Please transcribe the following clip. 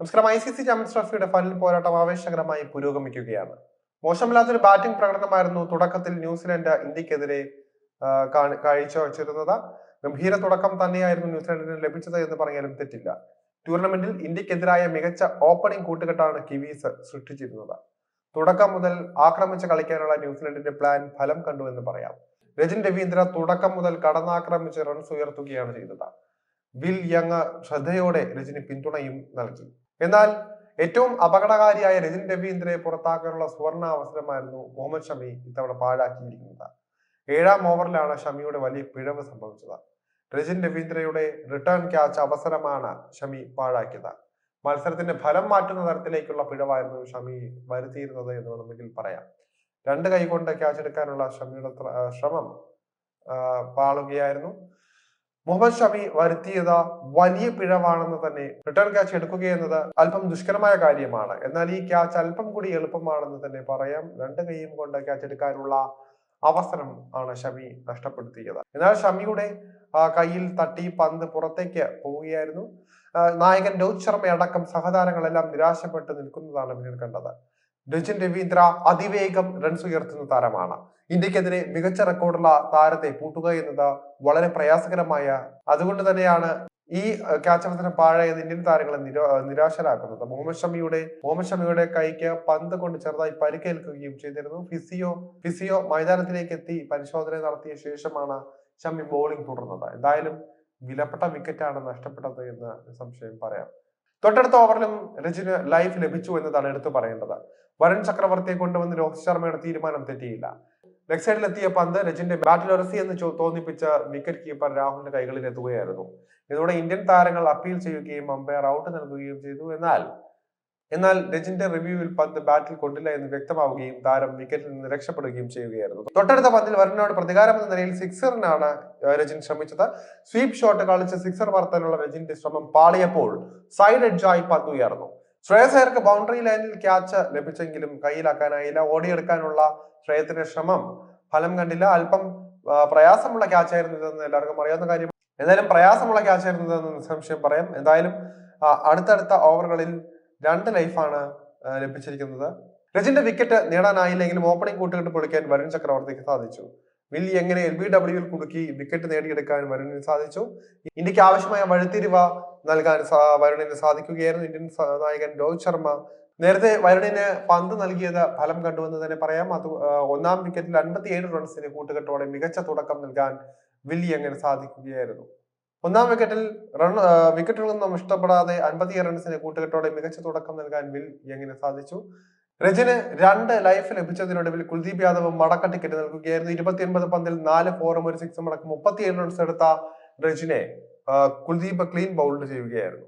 നമസ്കാരം I C C champions ട്രോഫിയുടെ final പോരാട്ടം ആവേശകരമായി പുരോഗമിക്കുകയാണ്. മോശമില്ലാത്തൊരു ബാറ്റിംഗ് പ്രകടനമായിരുന്നു തുടക്കത്തിൽ ന്യൂസിലൻഡ് ഇന്ത്യക്കെതിരെ കാഴ്ച വച്ചിരുന്നത് ഗംഭീര തുടക്കം തന്നെയായിരുന്നു ന്യൂസിലൻഡിന് ലഭിച്ചത് എന്ന് പറഞ്ഞാലും തെറ്റില്ല. ടൂർണമെന്റിൽ ഇന്ത്യക്കെതിരായ മികച്ച ഓപ്പണിംഗ് കൂട്ടുകെട്ടാണ് കിവീസ് സൃഷ്ടിച്ചിരുന്നത്. തുടക്കം മുതൽ ആക്രമിച്ച് കളിക്കാനുള്ള ന്യൂസിലൻഡിന്റെ പ്ലാൻ ഫലം കണ്ടു എന്ന് പറയാം. രജിൻ രവീന്ദ്ര തുടക്കം മുതൽ കടന്നാക്രമിച്ച് റൺസ് ഉയർത്തുകയാണ് ചെയ്തത്. വിൽ യങ് ശ്രദ്ധയോടെ രജിന് പിന്തുണയും നൽകി. എന്നാൽ ഏറ്റവും അപകടകാരിയായ രജിൻ രവീന്ദ്രയെ പുറത്താക്കാനുള്ള സുവർണ അവസരമായിരുന്നു മുഹമ്മദ് ഷമി ഇത്തവണ പാഴാക്കിയിരിക്കുന്നത്. ഏഴാം ഓവറിലാണ് ഷമിയുടെ വലിയ പിഴവ് സംഭവിച്ചത്. രജിൻ രവീന്ദ്രയുടെ റിട്ടേൺ ക്യാച്ച് അവസരമാണ് ഷമി പാഴാക്കിയത്. മത്സരത്തിന്റെ ഫലം മാറ്റുന്ന തരത്തിലേക്കുള്ള പിഴവായിരുന്നു ഷമി വരുത്തിയിരുന്നത് എന്ന് വേണമെങ്കിൽ പറയാം. രണ്ട് കൈകൊണ്ട് ക്യാച്ച് എടുക്കാനുള്ള ഷമിയുടെ ശ്രമം പാളുകയായിരുന്നു. മുഹമ്മദ് ഷമി വരുത്തിയത് വലിയ പിഴവാണെന്ന് തന്നെ റിട്ടേൺ ക്യാച്ച് എടുക്കുക എന്നത് അല്പം ദുഷ്കരമായ കാര്യമാണ്. എന്നാൽ ഈ ക്യാച്ച് അല്പം കൂടി എളുപ്പമാണെന്ന് തന്നെ പറയാം. രണ്ട് കൈയും കൊണ്ട് ക്യാച്ച് എടുക്കാനുള്ള അവസരം ആണ് ഷമി നഷ്ടപ്പെടുത്തിയത്. എന്നാൽ ഷമിയുടെ കയ്യിൽ തട്ടി പന്ത് പുറത്തേക്ക് പോവുകയായിരുന്നു. നായകൻ രോഹിത് ശർമ്മ അടക്കം സഹതാരങ്ങളെല്ലാം നിരാശപ്പെട്ട് നിൽക്കുന്നതാണ് പിന്നീട് കണ്ടത്. രജിൻ രവീന്ദ്ര അതിവേഗം റൺസ് ഉയർത്തുന്ന താരമാണ്. ഇന്ത്യക്കെതിരെ മികച്ച റെക്കോർഡുള്ള താരത്തെ പൂട്ടുക എന്നത് വളരെ പ്രയാസകരമായ അതുകൊണ്ട് തന്നെയാണ് ഈ ക്യാച്ച് അവസരം ഇന്ത്യൻ താരങ്ങളെ നിരാ നിരാശരാക്കുന്നത്. മുഹമ്മദ് ഷമിയുടെ മുഹമ്മദ് ഷമിയുടെ കൈക്ക് പന്ത് കൊണ്ട് ചെറുതായി പരിക്കേൽക്കുകയും ചെയ്തിരുന്നു. ഫിസിയോ ഫിസിയോ മൈതാനത്തിലേക്ക് എത്തി പരിശോധന നടത്തിയ ശേഷമാണ് ഷമി ബോളിംഗ് തുടർന്നത്. എന്തായാലും വിലപ്പെട്ട വിക്കറ്റാണ് നഷ്ടപ്പെട്ടത് എന്ന് സംശയം പറയാം. തൊട്ടടുത്ത ഓവറിലും രജിന് ലൈഫ് ലഭിച്ചു എന്നതാണ് എടുത്തു പറയേണ്ടത്. വരുൺ ചക്രവർത്തിയെ കൊണ്ടുവന്ന് രോഹിത് ശർമ്മയുടെ തീരുമാനം തെറ്റിയില്ല. ലെഗ് സൈഡിലെത്തിയ പന്ത് രജിന്റെ ബാറ്റിൽ ഒരസി എന്ന് തോന്നിപ്പിച്ച വിക്കറ്റ് കീപ്പർ രാഹുലിന്റെ കൈകളിൽ എത്തുകയായിരുന്നു. ഇതോടെ ഇന്ത്യൻ താരങ്ങൾ അപ്പീൽ ചെയ്യുകയും അമ്പയർ ഔട്ട് നൽകുകയും ചെയ്തു. എന്നാൽ എന്നാൽ രജിന്റെ റിവ്യൂവിൽ പന്ത് ബാറ്റിൽ കൊണ്ടില്ല എന്ന് വ്യക്തമാവുകയും താരം വിക്കറ്റിൽ നിന്ന് രക്ഷപ്പെടുകയും ചെയ്യുകയായിരുന്നു. തൊട്ടടുത്ത പന്തിൽ വരുണിനോട് പ്രതികാരം എന്ന നിലയിൽ സിക്സറിനാണ് രജിൻ ശ്രമിച്ചത്. സ്വീപ് ഷോട്ട് കളിച്ച് സിക്സർ പറത്താനുള്ള രജിന്റെ ശ്രമം പാളിയപ്പോൾ സൈഡ് എഡ്ജായി പന്ത് ഉയർന്നു. ശ്രേയസ് ബൗണ്ടറി ലൈനിൽ ക്യാച്ച് ലഭിച്ചെങ്കിലും കയ്യിലാക്കാനായില്ല. ഓടിയെടുക്കാനുള്ള ശ്രേയത്തിന്റെ ശ്രമം ഫലം കണ്ടില്ല. അല്പം പ്രയാസമുള്ള ക്യാച്ച് ആയിരുന്നു ഇതെന്ന് എല്ലാവർക്കും അറിയാവുന്ന കാര്യം. എന്തായാലും പ്രയാസമുള്ള ക്യാച്ച് ആയിരുന്നു ഇതെന്ന് നിസ്സംശയം പറയാം. എന്തായാലും അടുത്തടുത്ത ഓവറുകളിൽ രണ്ട് ലൈഫാണ് ലഭിച്ചിരിക്കുന്നത്. രജിന്റെ വിക്കറ്റ് നേടാനായില്ലെങ്കിലും ഓപ്പണിംഗ് കൂട്ടുകെട്ട് പൊളിക്കാൻ വരുൺ ചക്രവർത്തിക്ക് സാധിച്ചു. വില്ലി എങ്ങനെ എൽ ബി ഡബ്ല്യുവിൽ കുടുക്കി വിക്കറ്റ് നേടിയെടുക്കാൻ വരുണിന് സാധിച്ചു? ഇന്ത്യയ്ക്ക് ആവശ്യമായ വഴിത്തിരിവ നൽകാൻ വരുണിന് സാധിക്കുകയായിരുന്നു ഇന്ത്യൻ നായകൻ രോഹിത് ശർമ്മ. നേരത്തെ വരുണിന് പന്ത് നൽകിയത് ഫലം കണ്ടുവെന്ന് തന്നെ പറയാം. അത് ഒന്നാം വിക്കറ്റിൽ അൻപത്തിയേഴ് റൺസിന് കൂട്ടുകെട്ടോടെ മികച്ച തുടക്കം നൽകാൻ വില്ലി എങ്ങനെ സാധിക്കുകയായിരുന്നു? ഒന്നാം വിക്കറ്റിൽ റൺ വിക്കറ്റുകളൊന്നും ഇഷ്ടപ്പെടാതെ അൻപത്തിയേഴ് റൺസിന് കൂട്ടുകെട്ടോടെ മികച്ച തുടക്കം നൽകാൻ വിൽ യങ്ങിന് സാധിച്ചു. രജന് രണ്ട് ലൈഫ് ലഭിച്ചതിനൊടുവിൽ കുൽദീപ് യാദവ് മടക്ക ടിക്കറ്റ് നൽകുകയായിരുന്നു. ഇരുപത്തിയൊൻപത് പന്തിൽ നാല് ഫോറും ഒരു സിക്സും അടക്കം മുപ്പത്തിയേഴ് റൺസ് എടുത്ത രജിനെ കുൽദീപ് ക്ലീൻ ബൗൾഡ് ചെയ്യുകയായിരുന്നു.